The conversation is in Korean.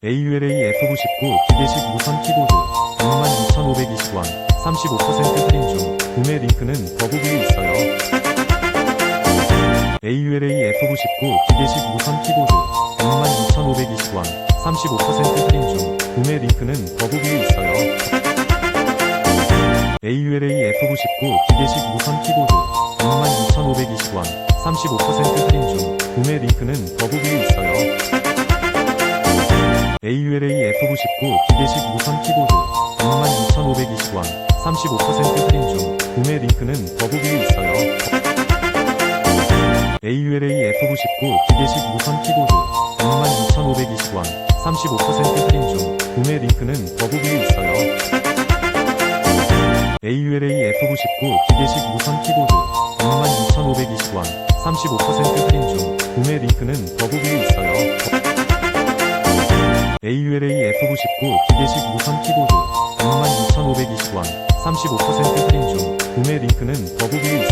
AULA F99 기계식 무선 키보드 62,520원 35% 할인 중 구매 링크는 더보기에 있어요. AULA F99 기계식 무선 키보드 62,520원 35% 할인 중 구매 링크는 더보기에 있어요. AULA F99 기계식 무선 키보드 62,520원 35% 할인 중 구매 링크는 더보기에 있어요. AULA F99 기계식 무선 키보드 62,520원 35% 할인 중 구매 링크는 더보기에 있어요. AULA F99 기계식 무선 키보드 62,520원 35% 할인 중 구매 링크는 더보기에 있어요. AULA F99 기계식 무선 키보드 62,520원 35% 할인 중 구매 링크는 더보기에 있어요. AULA F99 기계식 무선 키보드 62,520원 35% 할인 중 구매 링크는 있어요.